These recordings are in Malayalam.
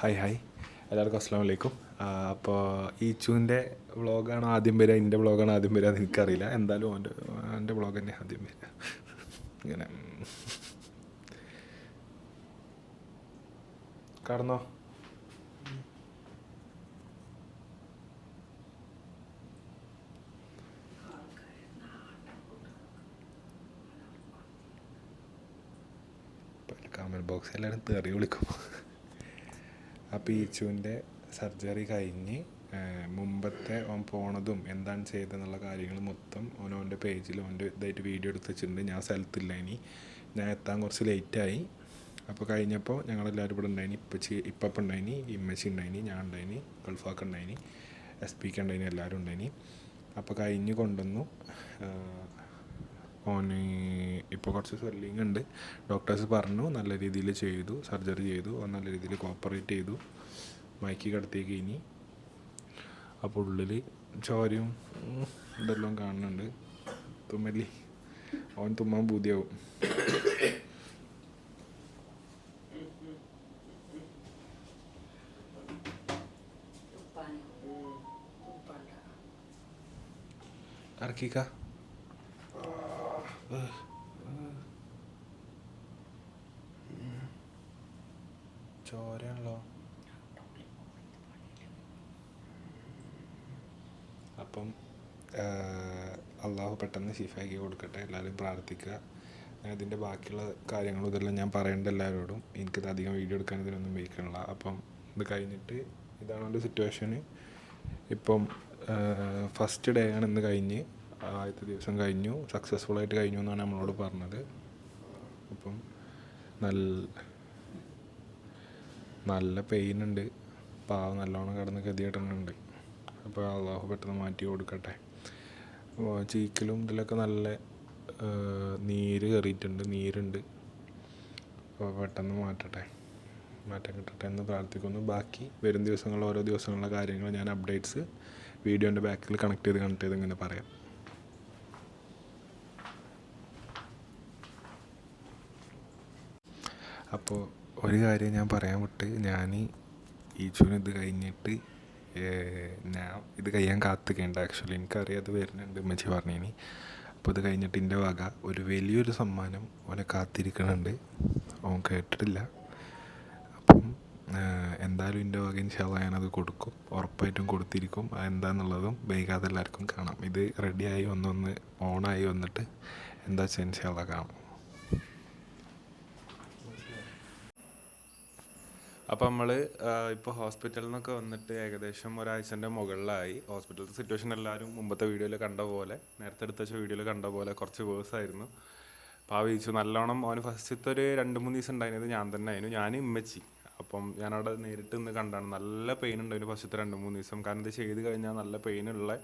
ഹായ് ഹായ് എല്ലാവർക്കും അസ്സാം വലൈക്കും അപ്പോൾ ഈച്ചുവിന്റെ വ്ളോഗാണോ ആദ്യം വരിക എന്റെ വ്ളോഗാണോ ആദ്യം വരിക എനിക്കറിയില്ല. എന്തായാലും അവന്റെ എന്റെ വ്ളോഗ് തന്നെ ആദ്യം വരിക ഇങ്ങനെ. കടന്നോ? ബോക്സ് എല്ലാവരും തെറി വിളിക്കും. അപ്പോൾ ഈച്ചുവിന്റെ സർജറി കഴിഞ്ഞ് മുമ്പത്തെ ഓൻ പോണതും എന്താണ് ചെയ്തതെന്നുള്ള കാര്യങ്ങൾ മൊത്തം ഓൻ ഓന്റെ പേജിൽ ഓന്റെ ഇതായിട്ട് വീഡിയോ എടുത്ത് വെച്ചിട്ടുണ്ട്. ഞാൻ സ്ഥലത്തില്ല ഇനി. ഞാൻ എത്താൻ കുറച്ച് ലേറ്റായി. അപ്പോൾ കഴിഞ്ഞപ്പോൾ ഞങ്ങളെല്ലാവരും ഇവിടെ ഉണ്ടായിനി. ഇപ്പച്ചി ഇപ്പം ഉണ്ടായിനി ഇമ്മച്ചി ഉണ്ടായിനി ഞാൻ ഉണ്ടായിനി ഗൾഫാക്ക് ഉണ്ടായിനി എസ് പിക്ക് ഉണ്ടായിനി എല്ലാവരും ഉണ്ടായിനി. അപ്പോൾ കഴിഞ്ഞ് കൊണ്ടുവന്നു. ഓന് ഇപ്പോൾ കുറച്ച് സ്വെല്ലിങ് ഉണ്ട് ഡോക്ടേഴ്സ് പറഞ്ഞു നല്ല രീതിയിൽ ചെയ്തു സർജറി ചെയ്തു ഓൻ നല്ല രീതിയിൽ കോപ്പറേറ്റ് ചെയ്തു. മയക്കി കിടത്തിയേക്ക് ഇനി. അപ്പോൾ ഉള്ളിൽ ചോരയും ഇതെല്ലാം കാണുന്നുണ്ട്. തുമ്മലി ഓൻ തുമ്മാൻ ബുദ്ധിയാവും ഇറക്കിക്ക ചോരയാണല്ലോ. അപ്പം അള്ളാഹു പെട്ടെന്ന് ഷിഫാക്കി കൊടുക്കട്ടെ. എല്ലാവരും പ്രാർത്ഥിക്കുക. അതിന്റെ ബാക്കിയുള്ള കാര്യങ്ങളും ഇതെല്ലാം ഞാൻ പറയേണ്ട എല്ലാവരോടും എനിക്കത് അധികം വീഡിയോ എടുക്കാൻ ഇതിനൊന്നും വയ്ക്കണില്ല. അപ്പം ഇത് കഴിഞ്ഞിട്ട് ഇതാണ് എന്റെ സിറ്റുവേഷന് ഇപ്പം ഫസ്റ്റ് ഡേ ആണ് ഇന്ന് കഴിഞ്ഞ്. ആദ്യത്തെ ദിവസം കഴിഞ്ഞു. സക്സസ്ഫുൾ ആയിട്ട് കഴിഞ്ഞു എന്നാണ് നമ്മളോട് പറഞ്ഞത്. അപ്പം നല്ല നല്ല പെയിൻ ഉണ്ട്. പാവം നല്ലോണം കിടന്ന് ഗതികെട്ടുന്നുണ്ട് അപ്പോൾ അള്ളാഹു പെട്ടെന്ന് മാറ്റി കൊടുക്കട്ടെ. ചീക്കിലും ഇതിലൊക്കെ നല്ല നീര് കയറിയിട്ടുണ്ട് നീരുണ്ട്. അപ്പോൾ പെട്ടെന്ന് മാറ്റട്ടെ. മാറ്റം കിട്ടട്ടെ എന്ന് പ്രാർത്ഥിക്കുന്നു. ബാക്കി വരും ദിവസങ്ങളിൽ ഓരോ ദിവസങ്ങളിലെ കാര്യങ്ങൾ ഞാൻ അപ്ഡേറ്റ്സ് വീഡിയോന്റെ ബാക്കിൽ കണക്ട് ചെയ്ത് കണക്ട് ചെയ്ത് ഇങ്ങനെ പറയാം. അപ്പോൾ ഒരു കാര്യം ഞാൻ പറയാൻ വിട്ട്. ഞാൻ ഈ ജൂൺ ഇത് കഴിഞ്ഞിട്ട് ഞാൻ ഇത് കഴിയാൻ കാത്തുകയുണ്ട് ആക്ച്വലി എനിക്കറിയാം അത് വരുന്നുണ്ട് ഉമ്മച്ചി പറഞ്ഞിനി. അപ്പോൾ ഇത് കഴിഞ്ഞിട്ട് എന്റെ വക ഒരു വലിയൊരു സമ്മാനം ഓനെ കാത്തിരിക്കണുണ്ട്. അവൻ കേട്ടിട്ടില്ല. അപ്പം എന്തായാലും എന്റെ വക ഇൻഷാല്ല ഞാനത് കൊടുക്കും. ഉറപ്പായിട്ടും കൊടുത്തിരിക്കും. എന്താന്നുള്ളതും വൈകാതെ എല്ലാവർക്കും കാണാം. ഇത് റെഡിയായി ഒന്നൊന്ന് ഓണായി വന്നിട്ട് എന്താ വെച്ചാൽ ഇൻഷാല്ല കാണാം. അപ്പോൾ നമ്മൾ ഇപ്പോൾ ഹോസ്പിറ്റലിൽ നിന്നൊക്കെ വന്നിട്ട് ഏകദേശം ഒരാഴ്ചന്റെ മുകളിലായി. ഹോസ്പിറ്റലിലെ സിറ്റുവേഷൻ എല്ലാവരും മുമ്പത്തെ വീഡിയോയിൽ കണ്ട പോലെ നേരത്തെ എടുത്ത വെച്ച വീഡിയോയിൽ കണ്ട പോലെ കുറച്ച് വേഴ്സ് ആയിരുന്നു. അപ്പോൾ ആ വീഴ്ച നല്ലോണം അവന് ഫസ്റ്റത്തെ ഒരു രണ്ട് മൂന്ന് ദിവസം ഉണ്ടായിരുന്നത് ഞാൻ തന്നെ ആയിരുന്നു. ഞാൻ ഇമ്മച്ചി അപ്പം ഞാനവിടെ നേരിട്ട് നിന്ന് കണ്ടാണ് നല്ല പെയിൻ ഉണ്ട് അതിന് ഫസ്റ്റത്തെ രണ്ട് മൂന്ന് ദിവസം. കാരണം ഇത് ചെയ്ത് കഴിഞ്ഞാൽ നല്ല പെയിൻ ഉള്ള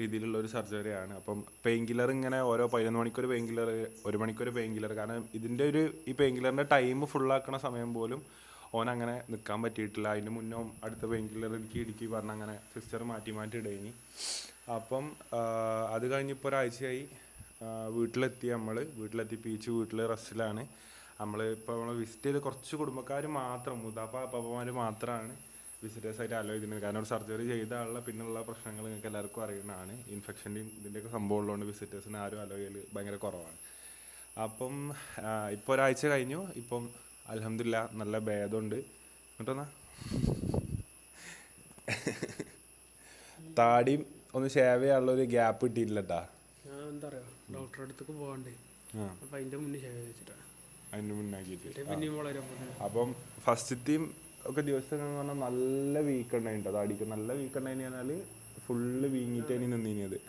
രീതിയിലുള്ള ഒരു സർജറിയാണ് അപ്പം പെയിൻ കില്ലർ ഇങ്ങനെ ഓരോ പതിനൊന്ന് മണിക്കൊരു പെയിൻ കില്ലർ ഒരു മണിക്കൊരു പെയിൻ കില്ലർ കാരണം ഇതിന്റെ ഒരു ഈ പെയിൻ കില്ലറിന്റെ ടൈം ഫുള്ളാക്കണ സമയം പോലും ഓൻ അങ്ങനെ നിൽക്കാൻ പറ്റിയിട്ടില്ല. അതിന് മുന്നേ അടുത്ത പെയിൻ കില്ലർ ഇടുക്കി പറഞ്ഞ് അങ്ങനെ സിസ്റ്റർ മാറ്റി മാറ്റി ഇടയിനി അപ്പം അത് കഴിഞ്ഞിപ്പോൾ ഒരാഴ്ചയായി. വീട്ടിലെത്തി നമ്മൾ വീട്ടിലെത്തി പീച്ച് വീട്ടിൽ റെസ്റ്റിലാണ് നമ്മൾ ഇപ്പോൾ നമ്മൾ വിസിറ്റ് ചെയ്ത് കുറച്ച് കുടുംബക്കാർ മാത്രം മുതാപ്പ അപ്പാപ്പമാർ മാത്രമാണ് വിസിറ്റേഴ്സായിട്ട് ആലോചിക്കുന്നത് കാരണം ഒരു സർജറി ചെയ്ത ആളുടെ പിന്നുള്ള പ്രശ്നങ്ങൾ നിങ്ങൾക്ക് എല്ലാവർക്കും അറിയുന്നതാണ്. ഇൻഫെക്ഷന്റെയും ഇതിന്റെയൊക്കെ സംഭവം ഉള്ളതുകൊണ്ട് വിസിറ്റേഴ്സിന് ആരും ആലോചിക്കൽ ഭയങ്കര കുറവാണ്. അപ്പം ഇപ്പോൾ ഒരാഴ്ച കഴിഞ്ഞു. ഇപ്പം അലഹമില്ല നല്ല ഭേദമുണ്ട്. എന്നിട്ടെന്നാ? താടിയും ഒന്ന് ഷേവ് ചെയ്യാനുള്ള ഒരു ഗ്യാപ്പ് കിട്ടിയിട്ടില്ല കേട്ടാ എന്താ പറയാ ഡോക്ടറെ അടുത്തേക്ക് പോകണ്ടേ അപ്പൊ അതിന്റെ മുന്നേ വെച്ചിട്ടാ. മുന്നാക്കിയിട്ട് പോലെ അപ്പം ഫസ്റ്റത്തെയും ഒക്കെ ദിവസം എന്ന് പറഞ്ഞാൽ നല്ല വീക്ക് ഉണ്ടായിട്ടോ താടിക്ക് നല്ല വീക്ക് ഉണ്ടായി കഴിഞ്ഞാൽ ഫുള്ള് വീങ്ങിയിട്ടാണ് അതിന്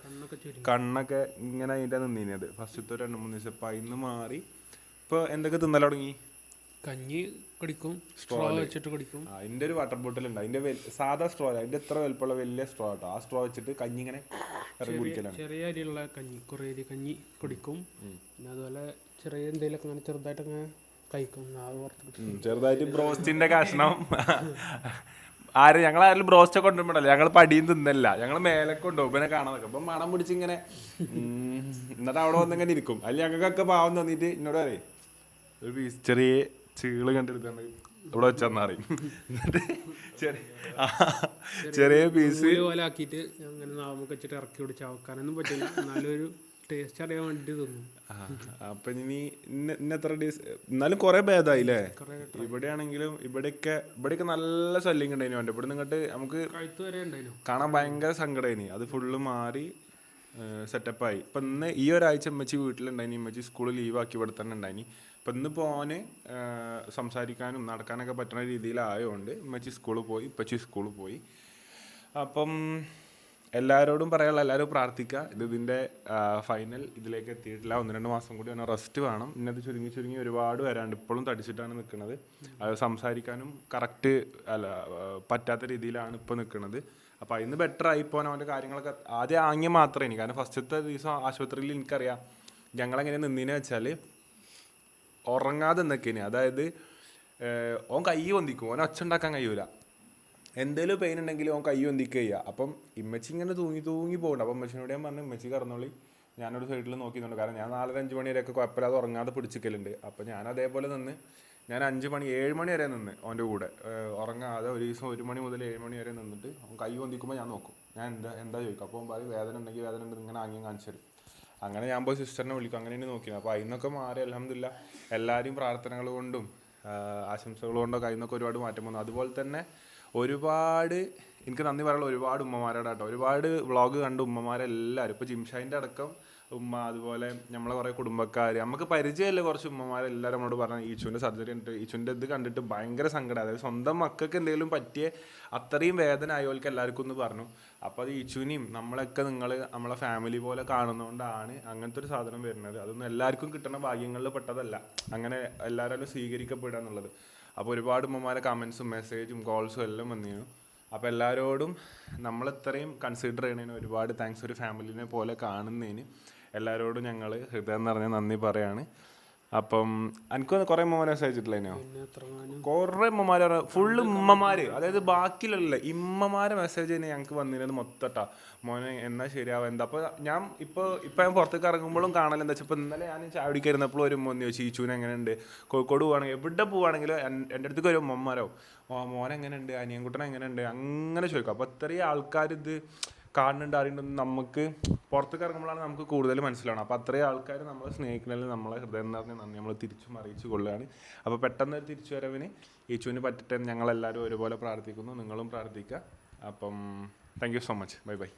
കണ്ണൊക്കെ ചുരുങ്ങി. കണ്ണൊക്കെ ഇങ്ങനെ അതിന്റെ നിന്നീനത് ഫസ്റ്റത്തെ രണ്ട് മൂന്ന് ദിവസം അപ്പം അതിന് മാറി. ഇപ്പോൾ എന്തൊക്കെ തിന്നൽ തുടങ്ങി? കഞ്ഞി കടിക്കും സ്ട്രോ വെച്ചിട്ട് കടിക്കും. അതിന്റെ അതിന്റെ ഒരു വാട്ടർ ബോട്ടിൽ ഉണ്ട് അതിന്റെ സാധാ സ്ട്രോ അല്ല. അതിന്റെ എത്ര വലുപ്പമുള്ള വലിയ സ്ട്രോ കേട്ടോ ആ സ്ട്രോ വെച്ചിട്ട് കഞ്ഞി ഇങ്ങനെ കുടിക്കലാണ്. ചെറിയ അരിയുള്ള കഞ്ഞി കുറേ അരി കഞ്ഞി കുടിക്കും. പിന്നെ അതുപോലെ ചെറിയ എന്തെങ്കിലുമൊക്കെ അങ്ങനെ ചെറുതായിട്ട് അങ്ങനെ കഴിക്കും. ചെറുതായിട്ട് ബ്രോസ്റ്റിന്റെ കഷ്ണം. ആര്? ഞങ്ങൾ ആരും ബ്രോസ്റ്റ് കൊണ്ടുപോകണ്ടല്ലോ ഞങ്ങൾ പടിയും തിന്നല്ല ഞങ്ങൾ മേലെ കൊണ്ടുപോകും. പിന്നെ കാണാൻ നിൽക്കും അപ്പം മണം പിടിച്ച് ഇങ്ങനെ ഉം, എന്നിട്ട് അവിടെ വന്നിങ്ങനെ ഇരിക്കും. അല്ലെങ്കിൽ ഞങ്ങൾക്കൊക്കെ പാവം തോന്നിയിട്ട് എന്നോട് പറയും ഒരു ചെറിയ ചീൾ കണ്ടെടുത്താണ് ഇവിടെ അറിയും എന്നിട്ട് ചെറിയ പീസ് പോലെ ആക്കിയിട്ട് അങ്ങനെ നാമൊക്കെ വെച്ചിട്ട് ഇറക്കി പിടിച്ച് അവക്കാനൊന്നും പറ്റില്ല. നല്ലൊരു ടേസ്റ്റ് അറിയാൻ വേണ്ടി തിന്നും. അപ്പൊ ഇനി ഇന്ന എത്ര ഡേയ്സ് എന്നാലും കുറെ ഭേദമായില്ലേ ഇവിടെ ഇവിടെയാണെങ്കിലും ഇവിടെയൊക്കെ ഇവിടെയൊക്കെ നല്ല ശല്യം ഉണ്ടായിരുന്നു ഇവിടെ നിന്നിട്ട് നമുക്ക് കാണാൻ ഭയങ്കര സങ്കടമായിനി അത് ഫുള്ള് മാറി സെറ്റപ്പായി ഇപ്പം ഇന്ന് ഈ ഒരാഴ്ച അമ്മച്ചി വീട്ടിലുണ്ടായിനി. അമ്മച്ചി സ്കൂളിൽ ലീവാക്കി ഇവിടെ തന്നെ ഉണ്ടായിനി. അപ്പം ഇന്ന് പോന് സംസാരിക്കാനും നടക്കാനൊക്കെ പറ്റുന്ന രീതിയിലായതുകൊണ്ട് അമ്മച്ചി സ്കൂളിൽ പോയി ഇപ്പച്ചി സ്കൂളിൽ പോയി. അപ്പം എല്ലാവരോടും പറയാനുള്ള എല്ലാവരും പ്രാർത്ഥിക്കുക. ഇത് ഇതിന്റെ ഫൈനൽ ഇതിലേക്ക് എത്തിയിട്ടില്ല. ഒന്ന് രണ്ട് മാസം കൂടി ഒന്ന് റെസ്റ്റ് വേണം. ഇന്നത് ചുരുങ്ങി ചുരുങ്ങി ഒരുപാട് വരാണ്ട് ഇപ്പോഴും തടിച്ചിട്ടാണ് നിൽക്കുന്നത്. അത് സംസാരിക്കാനും കറക്റ്റ് അല്ല പറ്റാത്ത രീതിയിലാണ് ഇപ്പോൾ നിൽക്കുന്നത്. അപ്പോൾ അതിന് ബെറ്റർ ആയിപ്പോൻ അവന്റെ കാര്യങ്ങളൊക്കെ ആദ്യം ആംഗ്യം മാത്രമേ എനിക്ക് കാരണം ഫസ്റ്റത്തെ ദിവസം ആശുപത്രിയിൽ എനിക്കറിയാം ഞങ്ങളെങ്ങനെ നിന്നീനെ വെച്ചാൽ ഉറങ്ങാതെ നിൽക്കേനെ അതായത് ഓൻ കൈ പൊന്തിക്കും. ഓൻ ഒച്ച ഉണ്ടാക്കാൻ കഴിയൂല. എന്തേലും പെയിൻ ഉണ്ടെങ്കിൽ ഓൻ കൈ പൊന്തിക്കുക ചെയ്യുക അപ്പം ഇമ്മച്ചി ഇങ്ങനെ തൂങ്ങി തൂങ്ങി പോകണ്ട അപ്പം ഇമ്മച്ചിനോട് ഞാൻ പറഞ്ഞു ഇമ്മച്ചി കറന്നോളി. ഞാനൊരു സൈഡിൽ നോക്കിന്നുണ്ട്. കാരണം ഞാൻ നാലര അഞ്ച് മണി വരെയൊക്കെ കുഴപ്പമില്ലാതെ ഉറങ്ങാതെ പിടിച്ചിക്കലുണ്ട്. അപ്പം ഞാൻ അതേപോലെ നിന്ന് ഞാൻ അഞ്ച് മണി ഏഴ് മണി വരെ നിന്ന് അവന്റെ കൂടെ. ഉറങ്ങാതെ ഒരു ദിവസം ഒരു മണി മുതൽ ഏഴ് മണി വരെ നിന്നിട്ട് അവൻ കൈ പൊന്തിക്കുമ്പോൾ ഞാൻ നോക്കും. ഞാൻ എന്താ എന്താ ചോദിക്കും? അപ്പോൾ പറയും വേദന ഉണ്ടെങ്കിൽ വേദന ഉണ്ട് ഇങ്ങനെ ആംഗ്യം കാണിച്ചു തരും. അങ്ങനെ ഞാൻ പോയി സിസ്റ്ററിനെ വിളിക്കും. അങ്ങനെ നോക്കി അപ്പോൾ അതിന്നൊക്കെ മാറി അലഹമില്ല എല്ലാവരും പ്രാർത്ഥനകൾ കൊണ്ടും ആശംസകൾ കൊണ്ടൊക്കെ അതിന്നൊക്കെ ഒരുപാട് മാറ്റം വന്നു. അതുപോലെ തന്നെ ഒരുപാട് എനിക്ക് നന്ദി പറയാനുള്ള ഒരുപാട് ഉമ്മമാരുടെ കേട്ടോ ഒരുപാട് വ്ളോഗ് കണ്ട ഉമ്മമാരെല്ലാവരും. ഇപ്പോൾ ജിംഷാന്റെ അടക്കം ഉമ്മ അതുപോലെ നമ്മളെ കുറേ കുടുംബക്കാർ നമുക്ക് പരിചയമില്ല കുറച്ച് ഉമ്മമാരെല്ലാവരും നമ്മളോട് പറഞ്ഞു ഈച്ചുവിന്റെ സർജറി ഉണ്ട് ഈച്ചുവിന്റെ ഇത് കണ്ടിട്ട് ഭയങ്കര സങ്കടം. അതായത് സ്വന്തം മക്കൾക്ക് എന്തെങ്കിലും പറ്റിയ അത്രയും വേദന ആയവർക്ക് എല്ലാവർക്കും ഒന്ന് പറഞ്ഞു. അപ്പോൾ അത് ഈച്ചുവിനെയും നമ്മളൊക്കെ നിങ്ങൾ നമ്മളെ ഫാമിലി പോലെ കാണുന്നതുകൊണ്ടാണ് അങ്ങനത്തെ ഒരു സാധനം വരുന്നത്. അതൊന്നും എല്ലാവർക്കും കിട്ടുന്ന ഭാഗ്യങ്ങളിൽ പെട്ടതല്ല. അങ്ങനെ എല്ലാവരും സ്വീകരിക്കപ്പെടുക എന്നുള്ളത്. അപ്പോൾ ഒരുപാട് ഉമ്മമാരെ കമൻസും മെസ്സേജും കോൾസും എല്ലാം വന്നിരുന്നു. അപ്പോൾ എല്ലാവരോടും നമ്മൾ ഇത്രയും കൺസിഡർ ചെയ്യണതിന് ഒരുപാട് താങ്ക്സ് ഒരു ഫാമിലിനെ പോലെ കാണുന്നതിന്. എല്ലാവരോടും ഞങ്ങൾ ഹൃദയം നിറഞ്ഞ നന്ദി പറയാണ്. അപ്പം എനിക്ക് കുറേ ഉമ്മമാരെ അയച്ചിട്ടില്ലേനോ കുറേ ഉമ്മമാര് ഫുള്ള് ഉമ്മമാര്. അതായത് ബാക്കിയിലുള്ള ഇമ്മമാരെ മെസ്സേജ് തന്നെ ഞങ്ങൾക്ക് വന്നിരുന്നത് മൊത്തട്ടാ. മോനെ എന്നാ ശരിയാവും എന്താ? അപ്പോൾ ഞാൻ ഇപ്പോൾ ഇപ്പോൾ ഞാൻ പുറത്തേക്ക് ഇറങ്ങുമ്പോഴും കാണൽ എന്താ വെച്ചാൽ ഇപ്പോൾ ഇന്നലെ ഞാൻ ചാവടിക്ക് ഇരുന്നപ്പോഴും ഒരു ഉമ്മ ചോദിച്ചു ഈച്ചൂന് എങ്ങനെയുണ്ട്? കോഴിക്കോട് പോവാണെങ്കിൽ എവിടെ പോവാണെങ്കിലും എൻ- എന്റെ അടുത്തേക്ക് ഒരു ഉമ്മമാരോ? ഓ മോൻ എങ്ങനെയുണ്ട് അനിയൻകുട്ടൻ എങ്ങനെയുണ്ട് അങ്ങനെ ചോദിക്കും. അപ്പോൾ ഇത്രയും ആൾക്കാർ ഇത് കാണുന്നുണ്ട് അറിയുന്നുണ്ട് നമുക്ക് പുറത്തേക്ക് ഇറങ്ങുമ്പോഴാണ് നമുക്ക് കൂടുതൽ മനസ്സിലാവണം അപ്പോൾ അത്രയും ആൾക്കാർ നമ്മളെ സ്നേഹിക്കുന്നതിൽ നമ്മളെ ഹൃദയം നിറഞ്ഞ നന്ദി. നമ്മൾ തിരിച്ചും അറിയിച്ചു കൊള്ളുകയാണ്. അപ്പോൾ പെട്ടെന്ന് ഒരു തിരിച്ചു വരവിന് ഈച്ചുവിന് പറ്റട്ടെ ഞങ്ങളെല്ലാവരും ഒരുപോലെ പ്രാർത്ഥിക്കുന്നു. നിങ്ങളും പ്രാർത്ഥിക്കുക. അപ്പം thank you so much bye bye